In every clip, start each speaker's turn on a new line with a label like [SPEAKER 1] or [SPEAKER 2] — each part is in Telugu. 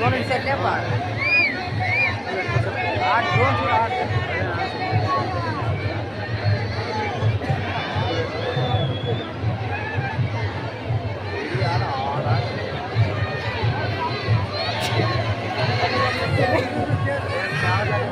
[SPEAKER 1] Lawrence at Nepal. 来来来。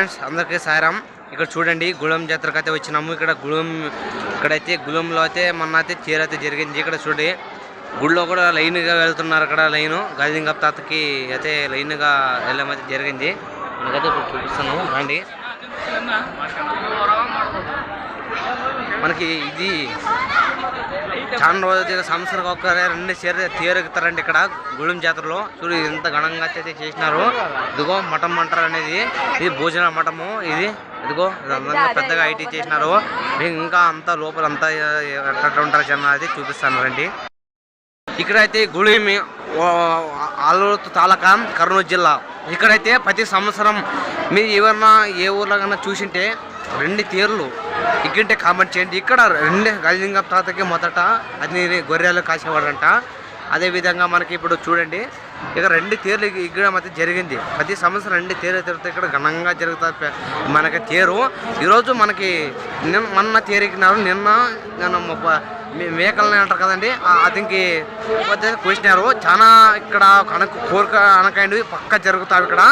[SPEAKER 1] ఫ్రెండ్స్ అందరికీ సాయిరామ్ ఇక్కడ చూడండి గుళం జాతరకు అయితే వచ్చినాము. ఇక్కడ గుళం ఇక్కడైతే గుళంలో అయితే మొన్న అయితే చీర అయితే జరిగింది. ఇక్కడ చూడండి గుడిలో కూడా లైన్గా వెళ్తున్నారు అక్కడ లైన్. గాజింగ తాతకి అయితే లైన్గా అయితే జరిగింది. మనకైతే ఇప్పుడు చూపిస్తాను. రండి. మనకి ఇది చాలా రోజులు సంవత్సరం ఒక్కరే రెండు చీర తీరెక్కుతారండి ఇక్కడ గుళం జాతరలో. చూడు ఎంత ఘనంగా అయితే చేసినారు. ఇదిగో మఠం అంటారు అనేది. ఇది భోజన మఠము ఇది. ఇదిగో ఇది అందంగా పెద్దగా ఐటీ చేసినారు. మీకు ఇంకా అంతా లోపల అంతా ఎట్లా ఉంటారు జనం అది చూపిస్తాను ఇక్కడైతే గుళిమి ఆలూరు తాలూకా కర్నూలు జిల్లా. ఇక్కడైతే ప్రతి సంవత్సరం మీరు ఎవరన్నా ఏ ఊర్లో కన్నా చూసింటే రెండు తీర్లు ఇక్కడంటే కామెంట్ చేయండి. ఇక్కడ రెండు గజలింగం తాతకి మొదట అది గొర్రెలు కాసేవాడంట అదేవిధంగా మనకి ఇప్పుడు చూడండి ఇక రెండు తేర్లు ఇక్కడ మధ్య జరిగింది. ప్రతి సంవత్సరం రెండు తీరు తిరుగుతాయి ఇక్కడ ఘనంగా జరుగుతుంది మనకి తేరు. ఈరోజు మనకి నిన్న మొన్న తేరెక్కినారు నిన్న నిన్న నేను మేకలని అంటారు కదండి ఆ అతనికి కోసినారు చాలా ఇక్కడ కనక కోరిక అనకండి పక్క జరుగుతావు ఇక్కడ.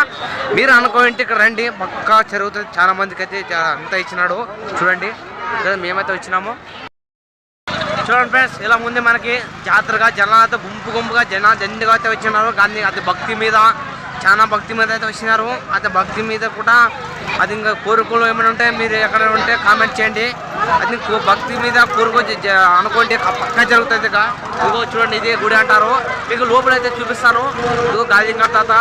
[SPEAKER 1] మీరు అనుకోండి ఇక్కడ రండి పక్క జరుగుతుంది. చాలా మందికి అయితే అంత ఇచ్చినాడు. చూడండి మేమైతే వచ్చినాము. చూడండి ఫ్రెండ్స్ ఇలా ముందు మనకి జాతరగా జనాలతో గుంపు గుంపుగా జన జండుగా అయితే వచ్చినారు. కానీ అది భక్తి మీద చాలా భక్తి మీద అయితే వచ్చినారు. అది భక్తి మీద కూడా అది ఇంకా కోరికలు ఏమైనా ఉంటే మీరు ఎక్కడ ఉంటే కామెంట్ చేయండి. అది భక్తి మీద కోరుకో అనుకుంటే పక్క అనుకోండి జరుగుతుంది ఇదిగో చూడండి ఇదే గుడి అంటారు. మీకు లోపల అయితే చూపిస్తాను. ఇదిగో గాలి తాత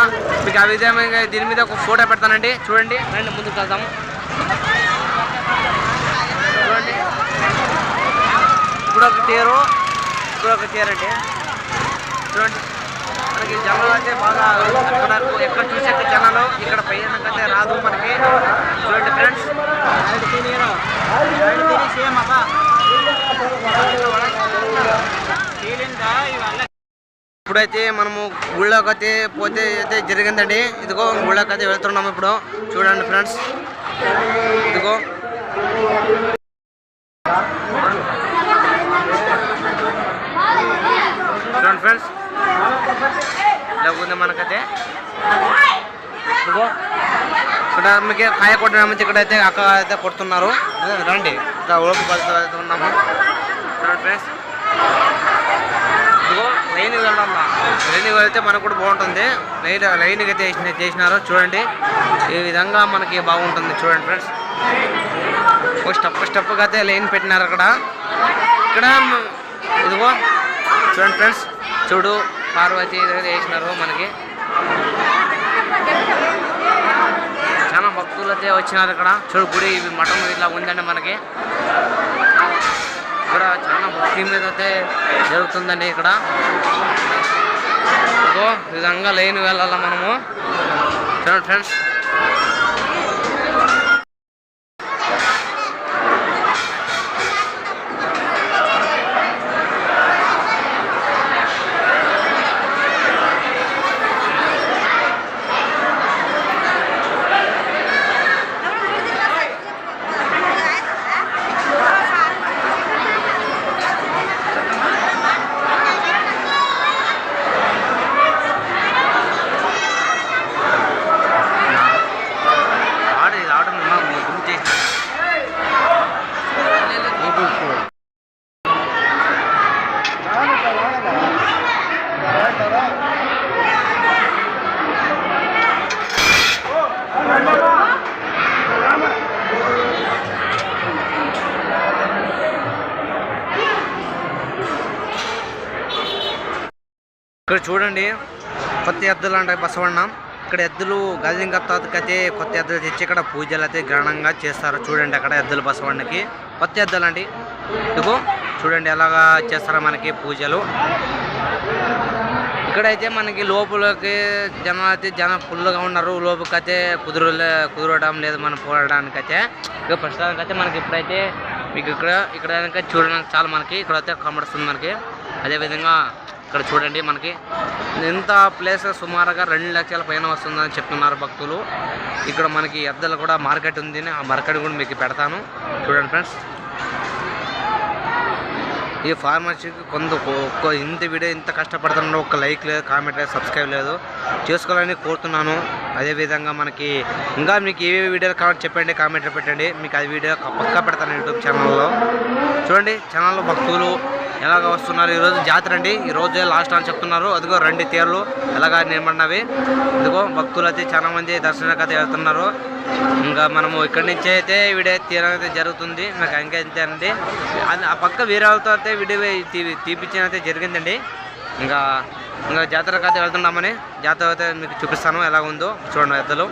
[SPEAKER 1] మీకు ఆ విధంగా దీని మీద ఒక ఫోటో పెడతానండి. చూడండి. రండి ముందుకు వెళ్దాం. చూడండి. ఇప్పుడు ఒక తేరు. ఇప్పుడు ఒక తేరు అండి చూడండి. మనకి జనాలు అయితే బాగా ఎక్కడ ఎక్కడ చూసే జనాలు ఇక్కడ పైనకైతే రాదు మనకి. చూడండి ఫ్రెండ్స్ ఇప్పుడైతే మనము గుళ్ళోకి అయితే పోతే అయితే జరిగిందండి. ఇదిగో గుళ్ళోకి అయితే వెళ్తున్నాము ఇప్పుడు. చూడండి ఫ్రెండ్స్ ఇదిగో. చూడండి ఫ్రెండ్స్ మనకైతే. ఇదిగో ఇక్కడ మీకు కాయ కొట్టడం నుంచి ఇక్కడైతే అక్క అయితే కొడుతున్నారు. రండి. ఇక్కడ ఓపు పడుతూ ఉన్నాము. చూడండి ఫ్రెండ్స్. ఇదిగో లైన్ వెళ్ళాలా లైన్ వెళ్తే మనకు కూడా బాగుంటుంది. లైన్ లైన్కి అయితే చేసినారు. చూడండి. ఈ విధంగా మనకి బాగుంటుంది. చూడండి ఫ్రెండ్స్. ఒక స్టెప్ స్టెప్గా అయితే లైన్ పెట్టినారు అక్కడ. ఇక్కడ ఇదిగో చూడండి ఫ్రెండ్స్. చూడు. పార్వతి వేసినారు మనకి. చాలా భక్తులు అయితే వచ్చినారు ఇక్కడ. చూడు గుడి ఇవి మఠం ఇట్లా ఉందండి మనకి. ఇక్కడ చాలా భక్తి మీద అయితే జరుగుతుందండి ఇక్కడ. ఈ విధంగా లైన్ వెళ్ళాలా మనము. చూడండి ఫ్రెండ్స్ ఇక్కడ చూడండి కొత్త ఎద్దులు అంటే బసవన్నం. ఇక్కడ ఎద్దులు గదిలింగ్ అయితే కొత్త ఎద్దులు తెచ్చి ఇక్కడ పూజలు అయితే ఘనంగా చేస్తారు. చూడండి అక్కడ ఎద్దులు బసవన్నకి. కొత్త ఎద్దులు అండి. ఇదిగో చూడండి ఎలాగా చేస్తారో మనకి పూజలు. ఇక్కడైతే మనకి లోపలికి జనం అయితే జనం ఫుల్గా ఉన్నారు. లోపలికి అయితే కుదురులే కుదరడం లేదు మనం పోవడానికి అయితే ఇక ప్రస్తుతానికి అయితే మనకి ఇప్పుడైతే మీకు ఇక్కడ ఇక్కడ చూడడానికి చాలా మనకి. ఇక్కడైతే కనబడుతుంది మనకి. అదేవిధంగా ఇక్కడ చూడండి మనకి. ఇంత ప్లేస్ సుమారుగా రెండు లక్షల పైన వస్తుందని చెప్తున్నారు భక్తులు. ఇక్కడ మనకి ఎద్దలు కూడా మార్కెట్ ఉంది ఆ మార్కెట్ కూడా మీకు పెడతాను. చూడండి ఫ్రెండ్స్ ఈ ఫార్మసీకి కొంత ఒక్క ఇంత వీడియో ఇంత కష్టపడుతున్నాడు ఒక లైక్ లేదు కామెంట్ లేదు సబ్స్క్రైబ్ లేదు. చేసుకోవాలని కోరుతున్నాను. అదేవిధంగా మనకి ఇంకా మీకు ఏవే వీడియోలు కావాలి చెప్పండి కామెంట్లో పెట్టండి. మీకు అది వీడియో పక్కా పెడతాను యూట్యూబ్ ఛానల్లో చూడండి ఛానల్లో భక్తులు ఎలాగ వస్తున్నారు ఈరోజు జాతర అండి. ఈ రోజే లాస్ట్ అని చెప్తున్నారు. అదిగో రెండు తేర్లు. ఎలాగ నిలబడినవి ఇదిగో భక్తులు అయితే చాలా మంది దర్శనానికి అయితే వెళ్తున్నారు. ఇంకా మనము ఇక్కడి నుంచి అయితే వీడియో తీయడం అయితే జరుగుతుంది. నాకు ఇంకా అంతే అండి. అది ఆ పక్క వేరే వాళ్ళతో అయితే వీడియో తీపించడం అయితే జరిగిందండి. ఇంకా ఇంకా జాతరకు అయితే వెళ్తున్నామని జాతర అయితే మీకు చూపిస్తాను. ఎలా ఉందో చూడండి పెద్దలు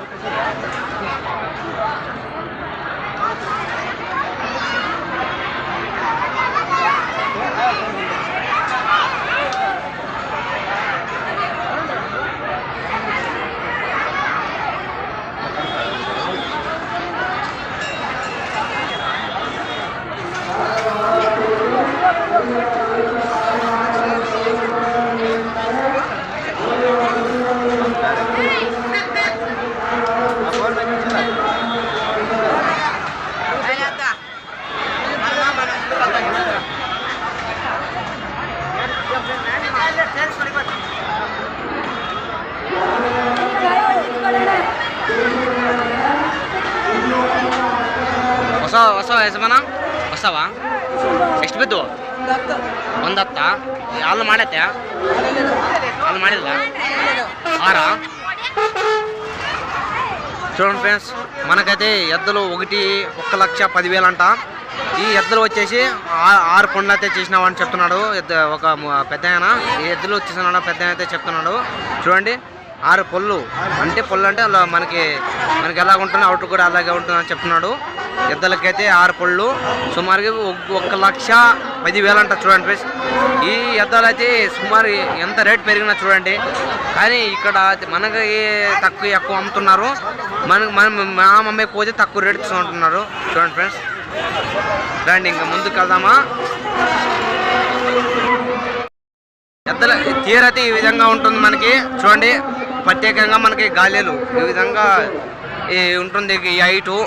[SPEAKER 1] ಒಂದು ಹತ್ತ ಹಾಲು ಮಾಡತ್ತೆ ಹಾಲು ಮಾಡಿಲ್ಲ ఆరా చూడండి ఫ్రెండ్స్ మనకైతే ఎద్దులు ఒకటి ఒక్క లక్ష పదివేలు అంట ఈ ఎద్దులు వచ్చేసి ఆ- ఆరు పండ్లు అయితే చేసినావని చెప్తున్నాడు ఎద్దు ఒక మ- పెద్ద ఆయన ఈ ఎద్దులు వచ్చేసినాడు పెద్ద ఆయన అయితే చెప్తున్నాడు చూడండి ఆరు పళ్ళు అంటే పళ్ళు అంటే అలా మనకి మనకి ఎలా ఉంటుంది అవుట్ కూడా అలాగే ఉంటుంది అని చెప్తున్నాడు ఎద్దులకైతే ఆరు పళ్ళు సుమారుగా ఒక్- ఒక్క లక్ష పదివేలు అంట చూడండి ఫ్రెండ్స్. ఈ ఎద్దులు అయితే సుమారు ఎంత రేట్ పెరిగినా చూడండి. కానీ ఇక్కడ మనకి తక్కువ ఎక్కువ అమ్ముతున్నారు. మనకు మనం మా అమ్మాయి పోతే తక్కువ రేట్ ఉంటున్నారు. చూడండి ఫ్రెండ్స్. రండి ఇంకా ముందుకు వెళ్దామా ఎద్దల తీరైతే ఈ విధంగా ఉంటుంది మనకి. చూడండి ప్రత్యేకంగా మనకి గాలిలు ఈ విధంగా ఈ ఉంటుంది ఈ హైటు.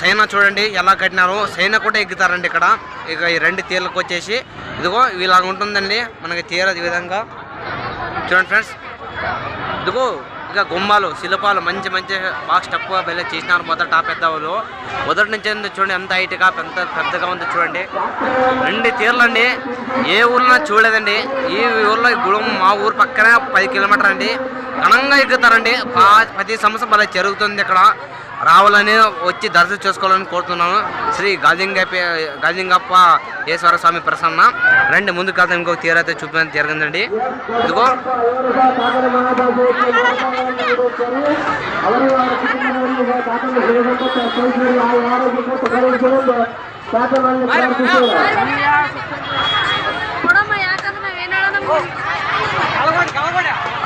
[SPEAKER 1] సైనా చూడండి ఎలా కట్టినారు. సైనా కూడా ఎక్కుతారండి ఇక్కడ. ఇక ఈ రెండు తీర్లకు వచ్చేసి ఇదిగో ఇలాగ ఉంటుందండి. మనకి తీర ఈ విధంగా. చూడండి ఫ్రెండ్స్ ఇదిగో ఇక గుమ్మాలు శిల్పాలు మంచి మంచి బాగా స్టెప్గా వెళ్ళి చేసినారు మొదట టాప్ పెద్దవాళ్ళు మొదటి నుంచి చూడండి ఎంత హైట్గా పెద్ద పెద్దగా ఉంది చూడండి. రెండు తీర్లు అండి ఏ ఊర్లో చూడలేదండి. ఈ ఊర్లో ఈ మా ఊరు పక్కనే పది కిలోమీటర్ అండి. ఘనంగా ఎక్కుతారండి. పది సంవత్సరం అలా జరుగుతుంది ఇక్కడ. రావాలని వచ్చి దర్శనం చేసుకోవాలని కోరుతున్నాను. శ్రీ గాజింగప్ప గాజింగప్ప ఈశ్వర స్వామి ప్రసన్న. రండి ముందు కథ ఇంకో తీరైతే చూపించడం జరిగిందండి ఇదిగో.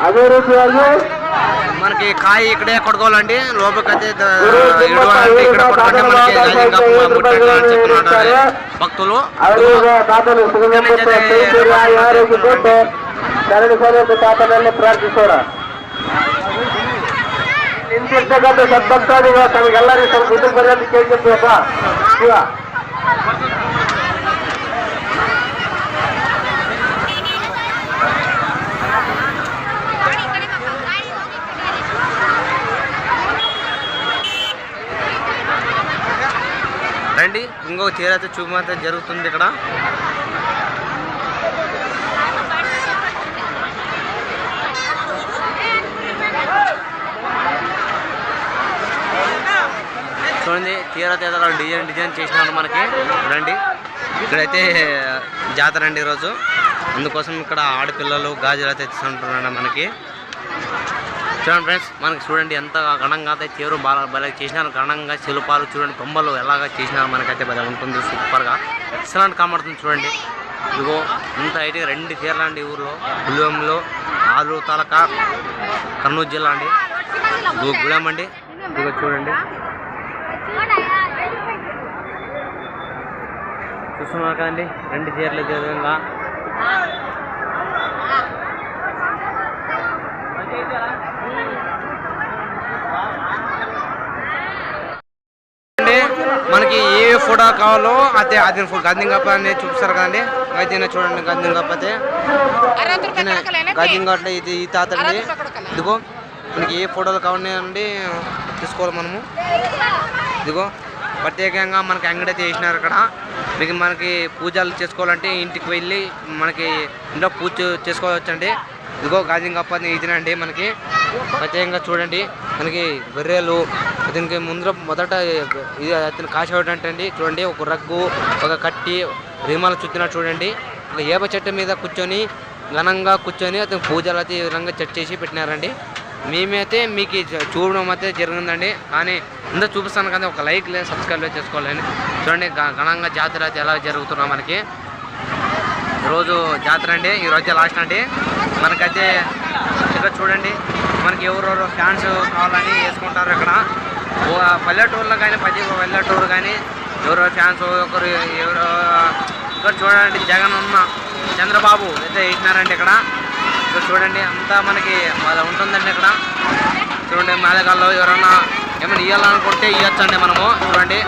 [SPEAKER 2] అదే రోజు.
[SPEAKER 1] మనకి కాయ ఇక్కడే కొట్టుకోవాలండి లోపలికైతే ద- ఇవ్వాలంటే ఇక్కడ కొట్టుకుంటే మనకి గాజింగప్ప ముట్టండి అని చెప్తున్నాడు భక్తులు
[SPEAKER 2] ಅವರಿಗೆ ತಾತನು ಸುಗಮಪುತ್ರ ಶ್ರೀ ಯಾರಿಗೆ ಕೊಟ್ಟು ಶರಣ ಸಭೆಗೆ ತಾತನಲ್ಲಿ ಪ್ರಾರ್ಥಿಸೋಣ ನಿಂತಿರ್ತಕ್ಕಂಥ ಸದ್ಭಕ್ತಾದಿಗಳು ತಮಗೆಲ್ಲರಿಗೂ ಸ್ವಲ್ಪ ಇದು ಬರೆಯೋದು ಕೇಳ್ಕೊತೀವಪ್ಪ ಶಿವ
[SPEAKER 1] రండి ఇంకొక అయితే చూపమైతే జరుగుతుంది ఇక్కడ. చూడండి తీరైతే ఏదో డిజైన్ డిజైన్ చేసినారు మనకి. రండి. ఇక్కడైతే జాతర అండి ఈరోజు. అందుకోసం ఇక్కడ ఆడపిల్లలు గాజులు అయితే తెచ్చుకుంటున్నాడు మనకి. చూడండి ఫ్రెండ్స్ మనకి చూడండి ఎంత ఘనంగా అయితే చేరు బాగా భలే చేసినారు. ఘనంగా శిల్పాలు చూడండి బొమ్మలు ఎలాగా చేసినారు మనకైతే భలే ఉంటుంది సూపర్గా ఎక్సలెంట్ కనబడుతుంది చూడండి. ఇదిగో ఇంత అయితే రెండు చీరలు అండి ఊర్లో. గుళ్ళెంలో ఆలూరు తాలూకా కర్నూలు జిల్లా అండి. ఇదిగో గుళం అండి. ఇదిగో చూడండి. చూస్తున్నారు కదండి రెండు చీరలు ఇదే విధంగా అండి మనకి ఏ ఫోటో కావాలో అదే అది గంధం కప్ప అనేది చూపిస్తారు కదండి. అయితే చూడండి గంధం కప్ప అయితే గంధం కట్ట ఇది ఈ తాత ఇదిగో మనకి ఏ ఫోటోలు కావాలండి తీసుకోవాలి మనము. ఇదిగో ప్రత్యేకంగా మనకి అంగడి అయితే వేసినారు ఇక్కడ. మీకు మనకి పూజలు చేసుకోవాలంటే ఇంటికి వెళ్ళి మనకి ఇంట్లో పూజ చేసుకోవచ్చండి. ఇదిగో గాజం కప్ప ఇదినండి మనకి. ప్రత్యేకంగా చూడండి. మనకి గొర్రెలు దీనికి ముందర మొదట ఇది అతను కాసేవాడు అండి చూడండి ఒక రగ్గు ఒక కట్టి రిమాలు చుట్టినట్టు చూడండి. ఒక ఏప చెట్టు మీద కూర్చొని ఘనంగా కూర్చొని అతను పూజలు అయితే ఈ విధంగా చెట్ చేసి పెట్టినారండి. మేమైతే మీకు చూడడం అయితే జరిగిందండి. కానీ ఇంత చూపిస్తాను కానీ ఒక లైక్ లేదు సబ్స్క్రైబ్ లేదు చేసుకోవాలని చూడండి ఘనంగా జాతర అయితే ఎలా జరుగుతున్నా మనకి. ఈరోజు జాతర అండి ఈ లాస్ట్ అండి. మనకైతే ఇక్కడ చూడండి మనకి ఎవరెవరు ఫ్యాన్స్ కావాలని వేసుకుంటారు ఇక్కడ పల్లెటూరులో కానీ పది పల్లెటూరు కానీ ఎవరో ఫ్యాన్స్ ఒకరు ఎవరో ఇక్కడ చూడండి జగన్ ఉన్న చంద్రబాబు అయితే వేసినారండి ఇక్కడ. ఇక్కడ చూడండి అంతా మనకి అలా ఉంటుందండి ఇక్కడ. చూడండి మేదగాల్లో ఎవరన్నా ఏమైనా ఇవ్వాలనుకుంటే ఇవ్వచ్చండి మనము. చూడండి.